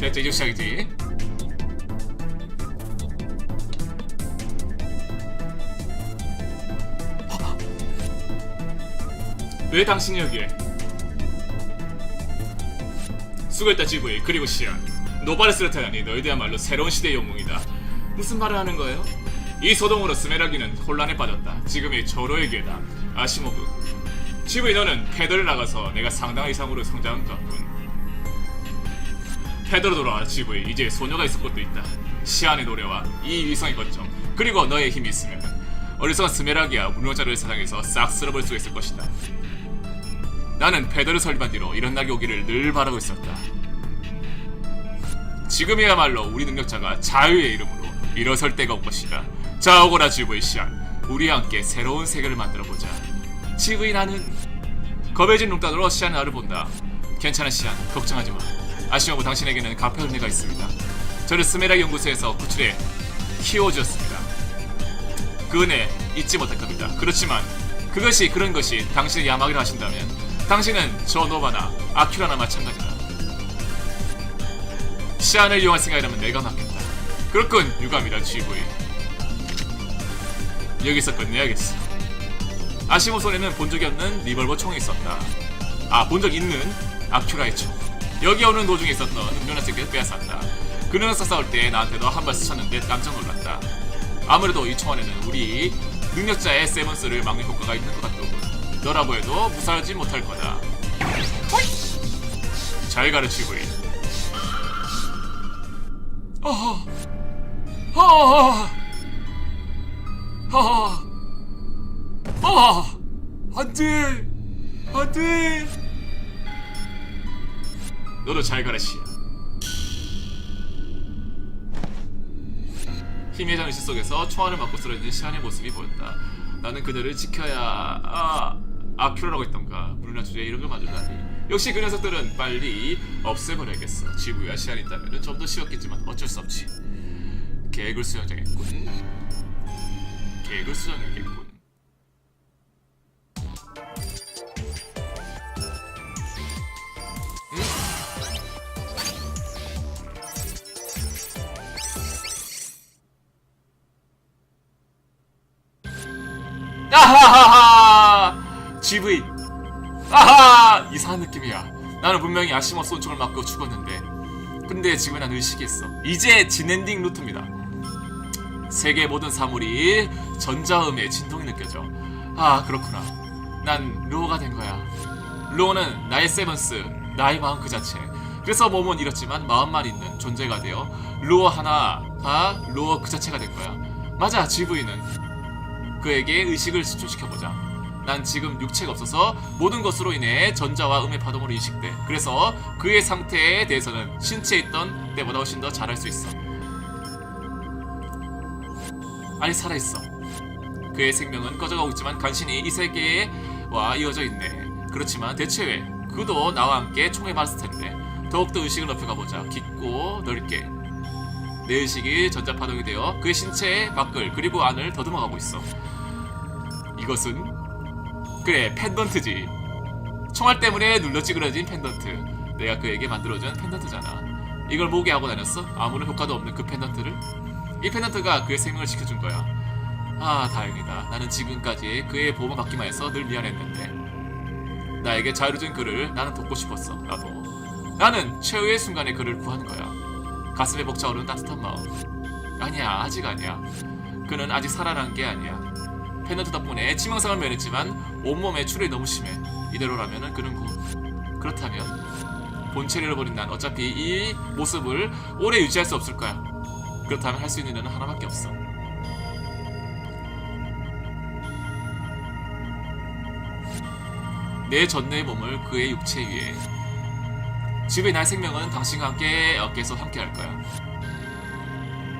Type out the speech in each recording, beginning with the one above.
됐지 이제 시작이지 왜 당신이 여기에? 수고했다 GV 그리고 시안. 노바르스르타니 너희들야말로 새로운 시대의 영웅이다. 무슨 말을 하는 거예요? 이 소동으로 스메라기는 혼란에 빠졌다. 지금이 절호의 기회다. 아시모그 GV 너는 패더를 나가서 내가 상당한 이상으로 성장한 것 같군 패더로 돌아와 GV 이제 소녀가 있을 것도 있다. 시안의 노래와 이 위성의 거점 그리고 너의 힘이 있으면 어리석은 스메라기와 무능자를 세상에서 싹 쓸어볼 수 있을 것이다. 나는 패더를 설립한 뒤로 이런 날이 오기를 늘 바라고 있었다. 지금이야말로 우리 능력자가 자유의 이름으로 일어설 때가 온 것이다. 자 오거라 GV 시안. 우리와 함께 새로운 세계를 만들어 보자. GV 나는 겁해진 눈단으로 시안 나를 본다. 괜찮아 시안. 걱정하지 마 아쉬워도 당신에게는 갚을 은혜가 있습니다. 저를 스메라 연구소에서 구출해 키워주었습니다. 그 은혜 잊지 못할 겁니다. 그렇지만 그것이 그런 것이 당신의 야망이라 하신다면 당신은 저 노바나 아큐라나 마찬가지다. 시안을 이용할 생각이라면 내가 맡겠다. 그렇군 유감이다 GV 여기서 끝내야겠어. 아시모 손에는 본 적이 없는 리벌버 총이 있었다. 아 본 적 있는 아큐라의 총 여기 오는 도중에 있었던 음료나 세계를 빼앗았다. 그녀랑 싸울 때 나한테도 한발 스쳤는데 깜짝 놀랐다. 아무래도 이 총알에는 우리 능력자의 세먼스를 막는 효과가 있는 것 같더군. 너라고 해도 무사하지 못할 거다. 잘 가르치고 해. 아, 아, 아, 아, 안 돼, 안 돼. 너도 잘 가라, 시야. 힘의 장실 속에서 총알을 맞고 쓰러진 시안의 모습이 보였다. 나는 그녀를 지켜야, 아, 아큐라라고 했던가. 물론 주제에 이런 걸 만들다니. 역시 그 녀석들은 빨리 없애버려야겠어. 지구야 시안이 있다면 좀 더 쉬웠겠지만 어쩔 수 없지. 개굴 수영장했군. 개굴 수영이겠 GV. 아하! 이상한 느낌이야. 나는 분명히 아시모 쏜총을 맞고 죽었는데. 근데 지금 난 의식했어. 이제 진엔딩 루트입니다. 세계 모든 사물이 전자음의 진동이 느껴져. 아, 그렇구나. 난 루어가 된 거야. 루어는 나의 세븐스, 나의 마음 그 자체. 그래서 몸은 잃었지만 마음만 있는 존재가 되어 루어 하나가 루어 그 자체가 된 거야. 맞아, GV는. 그에게 의식을 수출시켜보자. 난 지금 육체가 없어서 모든 것으로 인해 전자와 음의 파동으로 인식돼. 그래서 그의 상태에 대해서는 신체에 있던 때보다 훨씬 더 잘할 수 있어. 아니 살아있어. 그의 생명은 꺼져가고 있지만 간신히 이 세계와 이어져 있네. 그렇지만 대체 왜? 그도 나와 함께 총에 맞을 텐데. 더욱더 의식을 높여가보자. 깊고 넓게. 내 의식이 전자파동이 되어 그의 신체 밖을 그리고 안을 더듬어가고 있어. 이것은 그래 펜던트지. 총알 때문에 눌러 찌그러진 펜던트. 내가 그에게 만들어준 펜던트잖아. 이걸 목에 하고 다녔어? 아무런 효과도 없는 그 펜던트를? 이 펜던트가 그의 생명을 지켜준 거야. 아 다행이다. 나는 지금까지 그의 보호만 받기만 해서 늘 미안했는데. 나에게 자유를 준 그를 나는 돕고 싶었어 나도 나는 최후의 순간에 그를 구한 거야. 가슴에 벅차오르는 따뜻한 마음. 아니야 아직 아니야. 그는 아직 살아난 게 아니야 펜던트 덕분에 치명상을 면했지만 온몸에 출혈이 너무 심해. 이대로라면은 그는 곧 그렇다면 본체를 잃어버린 난 어차피 이 모습을 오래 유지할 수 없을 거야. 그렇다면 할 수 있는 일은 하나밖에 없어. 내 전내의 몸을 그의 육체 위에. 지금의 나의 생명은 당신과 함께 어깨에서 함께 할 거야.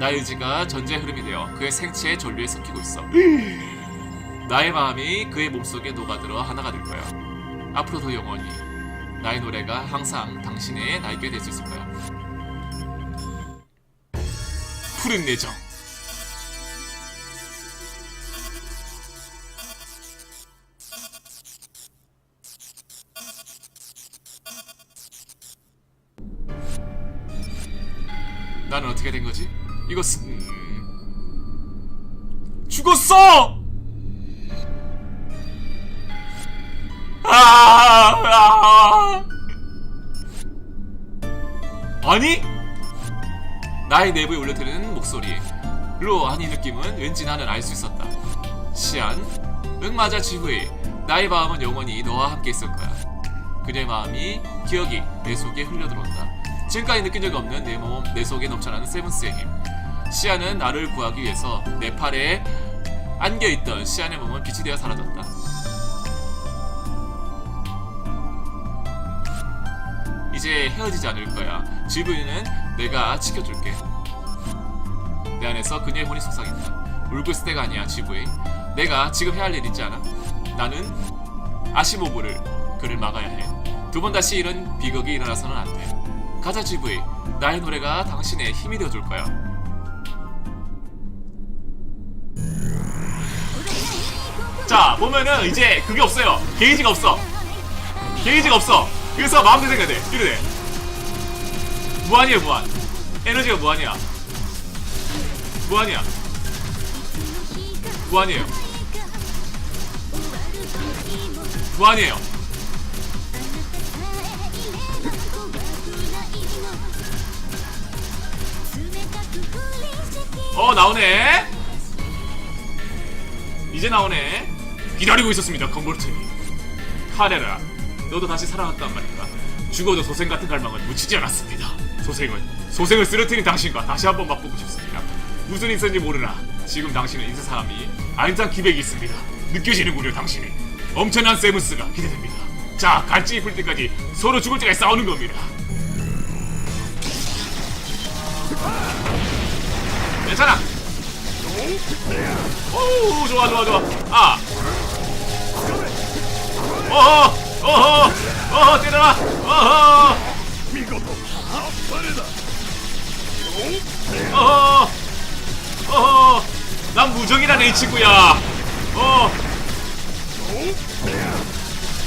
나의 의지가 전제의 흐름이 되어 그의 생체의 전류에 섞이고 있어. 나의 마음이 그의 몸속에 녹아들어 하나가 될 거야. 앞으로도 영원히 나의 노래가 항상 당신의 날개 될 수 있을 거야. 푸른 내정. 나는 어떻게 된 거지? 이것은 음... 죽었어! 아니? 나의 내부에 울려드는 목소리로 아니 느낌은 왠지 나는 알 수 있었다. 시안, 응 맞아 지후이. 나의 마음은 영원히 너와 함께 있을 거야. 그녀의 마음이 기억이 내 속에 흘려들어온다. 지금까지 느낀 적이 없는 내 몸, 내 속에 넘쳐나는 세븐스의 힘. 시안은 나를 구하기 위해서 내 팔에 안겨있던 시안의 몸은 빛이 되어 사라졌다. 이제 헤어지지 않을 거야. 지부인은 내가 지켜줄게. 내 안에서 그녀의 혼이 속삭인다. 울고 있을 때가 아니야, 지부인. 내가 지금 해야 할 일 있지 않아? 나는 아시모부를 그를 막아야 해. 두 번 다시 이런 비극이 일어나서는 안 돼. 가자, 지부인. 나의 노래가 당신의 힘이 되어줄 거야. 자, 보면은 이제 그게 없어요. 게이지가 없어. 게이지가 없어. 그래서 마음대로 생각해 돼. 무한이에요, 무한. 에너지가 무한이야. 무한이야. 무한이에요. 무한이에요. 어, 나오네. 이제 나오네. 기다리고 있었습니다, 컨볼트니. 카레라, 너도 다시 살아났단 말인가? 죽어도 소생 같은 갈망은 묻히지 않았습니다. 소생은 소생을 쓰러뜨린 당신과 다시 한번 맛보고 싶습니다. 무슨 인사인지 모르나 지금 당신은 인사 사람이 안장 기백이 있습니다. 느껴지는군요, 당신이. 엄청난 세븐스가 기대됩니다. 자, 갈증이 풀 때까지 서로 죽을 때까지 싸우는 겁니다. 괜찮아. 오, 좋아, 좋아, 좋아. 아, 어허, 어허! 어허! 때려라! 어허! 어허! 어허! 난 무적이라네 이 친구야! 어!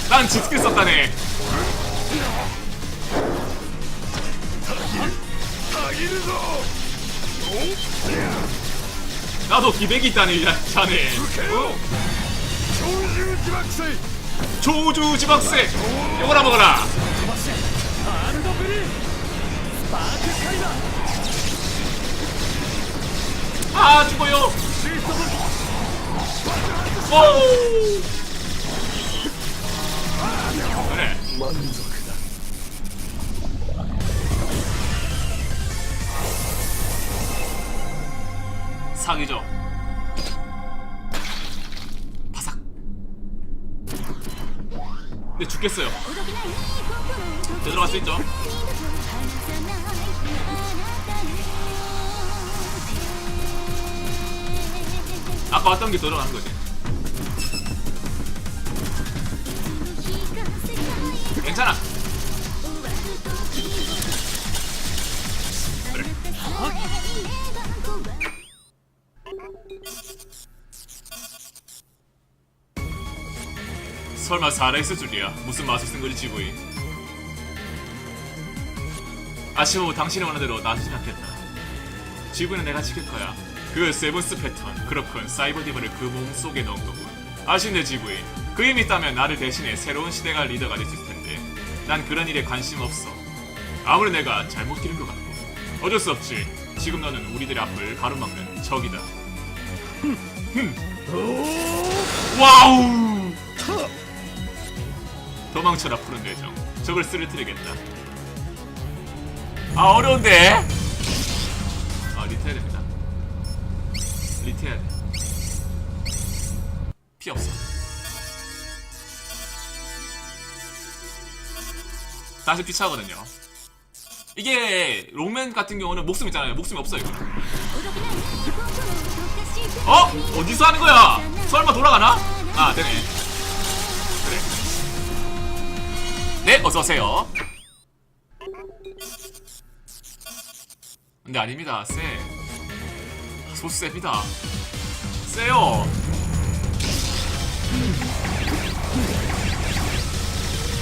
난 지스킬 썼다네! 나도 기백이 있다네 자네! 어? 조주 지박세 요거나 먹어라. 아 죽어요. 오 그래. 사기죠. 근데 죽겠어요. 되돌아갈 수 있죠. 아까 왔던 게 돌아가는 거지. 괜찮아. 설마 살아있을 줄이야. 무슨 맛을 쓴 거지 지구이. 아쉬워 당신이 원하는 대로 놔두진 않겠다. 지구는 내가 지킬 거야. 그 세븐스 패턴, 그렇군 사이버 디버를 그 몸 속에 넣은 거군. 아쉽네 지구이. 그 힘이 있다면 나를 대신해 새로운 시대가 리더가 될 수 있을 텐데. 난 그런 일에 관심 없어. 아무리 내가 잘못 기른 것 같고. 어쩔 수 없지. 지금 너는 우리들의 앞을 가로막는 적이다. 흠. 와우! 도망쳐라 푸른 내정. 적을 쓰러뜨리겠다. 아 어려운데? 아 리트 해야 됩니다. 리트 해야 돼. 피 없어. 다시 피 차거든요. 이게 롱맨 같은 경우는 목숨 있잖아요. 목숨이 없어 이거. 어? 어디서 하는 거야? 설마 돌아가나? 아 되네. 어서 오세요. 근데 아닙니다. 쎄. 소스 셉니다. 세요.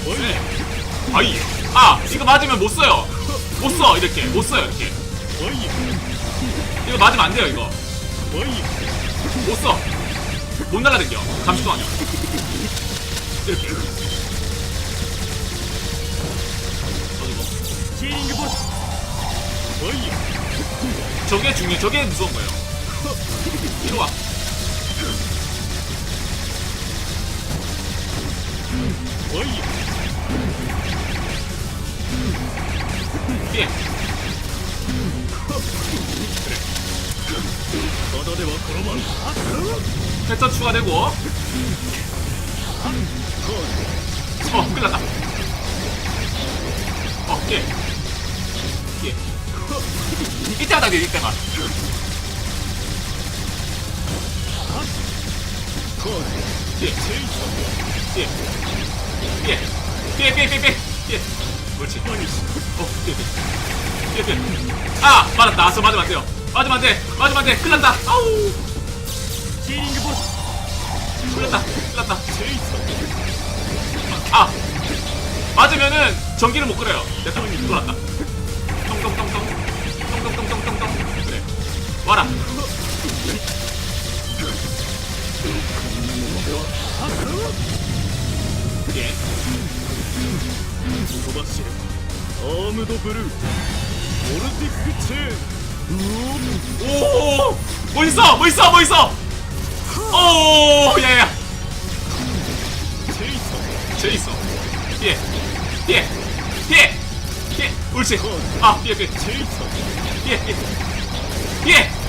쎄. 아이. 아, 이거 맞으면 못 써요. 못 써, 이렇게. 못 써요, 이렇게. 이거 맞으면 안 돼요 이거 못 써. 못 날라다녀. 잠시 동안요. 이렇게. 저게 중요 저게 무서운 거예요 이리 와 예. 뭐 패턴 추가되고 어 끝났다 어깨 예. 예. 이때마다 돼 이때만 삐삐삐삐삐 그렇지 어 삐삐 삐아 맞았다 아서 맞으면 안돼요 맞으면 안돼 맞으면 안돼 큰일난다 아우 링그 보스 큰일났다 큰일났다 아 맞으면은 전기를 못 끌어요 내가 돌았다 똥똥똥똥 와라. 아무도 부르 오르틱 끝에 오 뭐 멋있어? 멋있어? 뭐 멋있어? 뭐 오 야야. 제이서 제이서 피해. 피해. 옳지. 아 피해 제이서 피해 피해. 피해.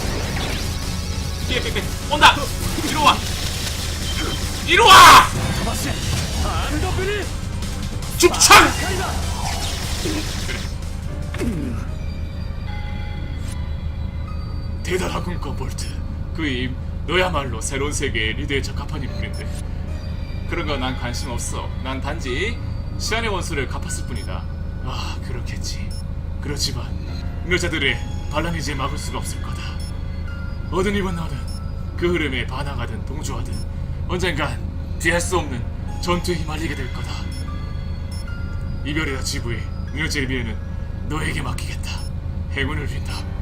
이리 와! 죽창! 대단하군 건볼트. 그임 너야말로 새로운 세계의 리드에 적합한 인물인데. 그런 거 난 관심 없어. 난 단지 시간의 원수를 갚았을 뿐이다. 아 그렇겠지. 그렇지만 여자들의 반란이 제 막을 수가 없을 거다. 얻은 입은 너는 그 흐름에 반항하든 동조하든 언젠간 피할 수 없는 전투에 휘말리게 될 거다 이별이다 지부의 너제의 미래는 너에게 맡기겠다 행운을 빈다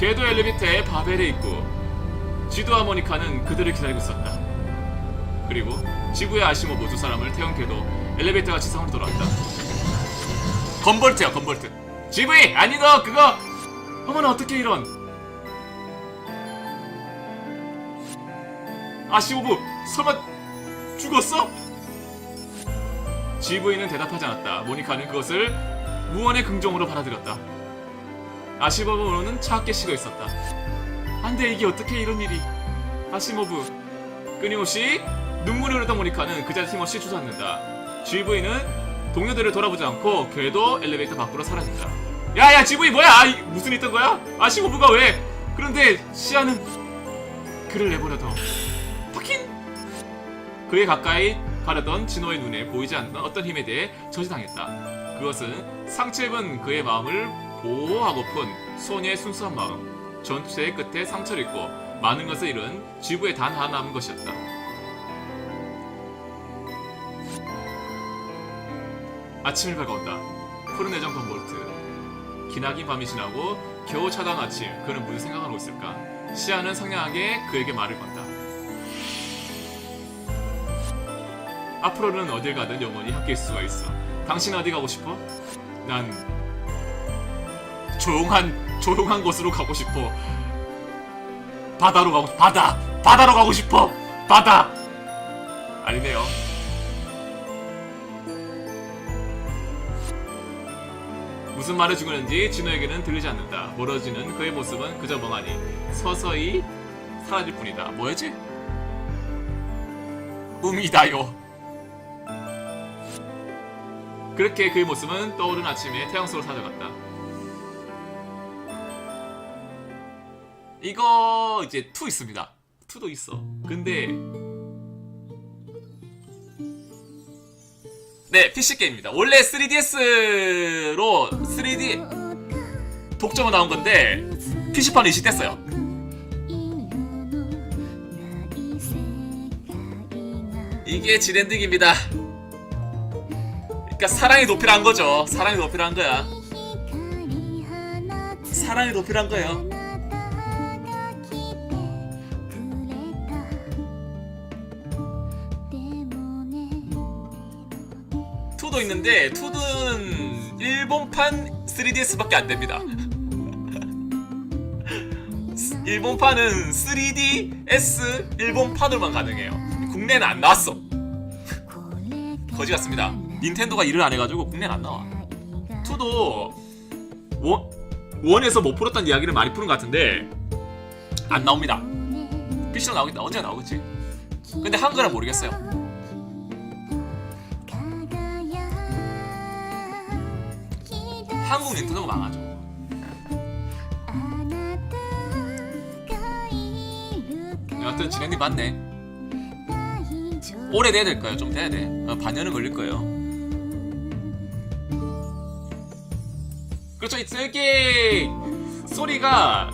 궤도 엘리베이터에 바벨에 있고 지도와 모니카는 그들을 기다리고 있었다. 그리고 지구의 아시모부 두 사람을 태운 궤도 엘리베이터가 지상으로 돌아왔다. 건볼트야 건볼트. 지브이 아니 너 그거 어머나 어떻게 이런 아시모부 설마 죽었어? 지브이는 대답하지 않았다. 모니카는 그것을 무언의 긍정으로 받아들였다. 아시모부는 차갑게 식어 있었다. 안돼 이게 어떻게 이런 일이? 아시모부 끊임없이 눈물이 흐르던 모니카는 그 자리 힘없이 주저앉는다. GV는 동료들을 돌아보지 않고 궤도 엘리베이터 밖으로 사라진다. 야야 GV 뭐야? 아, 이- 무슨 일 있던 거야? 아시모부가 왜? 그런데 시아는 그를 내버려둬. 파킨! 그에 가까이 가려던 진호의 눈에 보이지 않는 어떤 힘에 대해 저지당했다. 그것은 상처 입은 그의 마음을 보호하고픈 소녀의 순수한 마음. 전투의 끝에 상처를 입고 많은 것을 잃은 지구에 단 하나 남은 것이었다. 아침이 밝아온다. 푸른 애정 건볼트. 기나긴 밤이 지나고 겨우 찾아온 아침. 그는 무슨 생각을 하고 있을까? 시아는 상냥하게 그에게 말을 건다. 앞으로는 어딜 가든 영원히 함께일 수가 있어. 당신 어디 가고 싶어? 난 조용한 조용한 곳으로 가고 싶어. 바다로 가고 바다 바다로 가고 싶어. 바다 아니네요. 무슨 말을 주는지 진호에게는 들리지 않는다. 멀어지는 그의 모습은 그저 멍하니 서서히 사라질 뿐이다. 뭐였지? 음이다요. 그렇게 그의 모습은 떠오른 아침에 태양 속으로 사라져갔다. 이거 이제 2 있습니다. 2도 있어. 근데 네 PC 게임입니다. 원래 3DS로 3D 독점으로 나온 건데 PC판 이식됐어요. 이게 지랜딩입니다. 그러니까 사랑의 높이란 거죠. 사랑의 높이란 거야. 사랑의 높이란 거예요. 투도 있는데 투는 일본판 3DS밖에 안 됩니다. 일본판은 3DS 일본판으로만 가능해요. 국내는 안 나왔어. 거지 같습니다. 닌텐도가 일을 안 해가지고 국내는 안 나와. 투도 원 원에서 못 풀었다는 이야기를 많이 푸는 것 같은데 안 나옵니다. PC로 나오겠다. 언제 나오겠지? 근데 한글은 모르겠어요. 한국 닌텐도가 망하죠. 여하튼 진행이 맞네. 오래 돼야 될 거예요. 좀 돼야 돼. 어, 반년은 걸릴 거예요. 그렇죠. 이게 소리가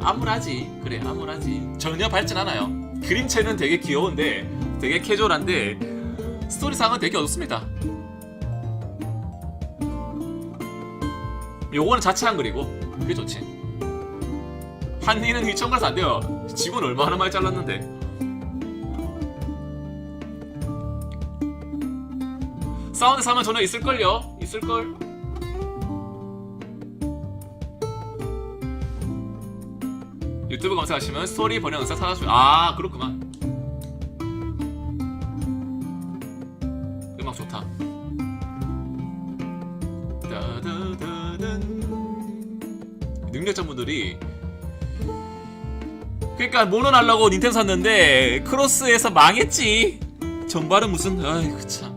암울하지. 그래, 암울하지. 전혀 밝진 않아요. 그림체는 되게 귀여운데, 되게 캐주얼한데 스토리상은 되게 어둡습니다. 요거는 자체 한글이고 그게 좋지. 한니는 휘청가서 안 돼요. 지분 얼마나 많이 잘랐는데. 사운드 사면 전혀 있을걸요? 있을걸? 유튜브 검색하시면 스토리 번역 영상 찾아주면 아 그렇구만 능력자분들이 그러니까 모노 날라고 닌텐도 샀는데 크로스에서 망했지. 전발은 무슨 아이고 참